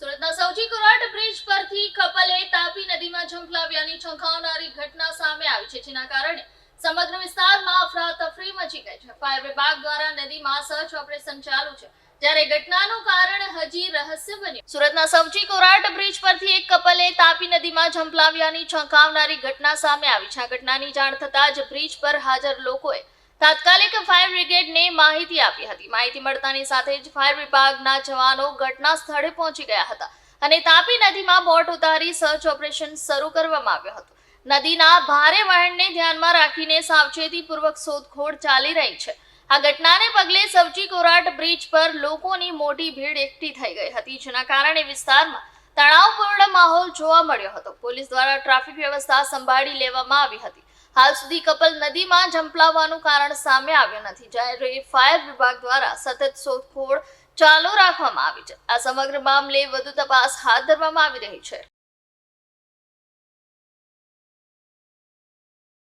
સુરતના સૌજી કોરાટ બ્રિજ પરથી કપલે તાપી નદીમાં ઝંપલાવ્યાની ચોંકાવનારી ઘટના સામે આવી છે, જેના કારણે સમગ્ર વિસ્તારમાં અફરાતફરી મચી ગઈ છે. ફાયર વિભાગ દ્વારા નદીમાં સર્ચ ઓપરેશન ચાલુ છે, જ્યારે ઘટનાનું કારણ હજી રહસ્ય બન્યું. સુરતના સૌજી કોરાટ બ્રિજ પરથી એક કપલે તાપી નદીમાં ઝંપલાવ્યાની ચોંકાવનારી ઘટના સામે આવી છે. આ ઘટનાની જાણ થતાં જ બ્રિજ પર હાજર લોકોએ તાત્કાલિક ફાયર બ્રિગેડને માહિતી આપી હતી. માહિતી મળતાની સાથે જ ફાયર વિભાગના જવાનો ઘટના સ્થળે પહોંચી ગયા હતા અને તાપી નદીમાં બોટ ઉતારી સર્ચ ઓપરેશન શરૂ કરવામાં આવ્યું હતું. નદીના ભારે વહેણને ધ્યાનમાં રાખીને સાવચેતીપૂર્વક શોધખોળ ચાલી રહી છે. આ ઘટનાને પગલે સવજી કોરાટ બ્રિજ પર લોકોની મોટી ભીડ એકઠી થઈ ગઈ હતી, જેના કારણે વિસ્તારમાં તણાવપૂર્ણ માહોલ જોવા મળ્યો હતો. પોલીસ દ્વારા ટ્રાફિક વ્યવસ્થા સંભાળી લેવામાં આવી હતી. હાલ સુધી કપલ નદીમાં ઝંપલાવવાનું કારણ સામે આવ્યું નથી. જ્યારે ફાયર વિભાગ દ્વારા સતત શોધખોળ ચાલુ રાખવામાં આવી છે. આ સમગ્ર મામલે વધુ તપાસ હાથ ધરવામાં આવી રહી છે.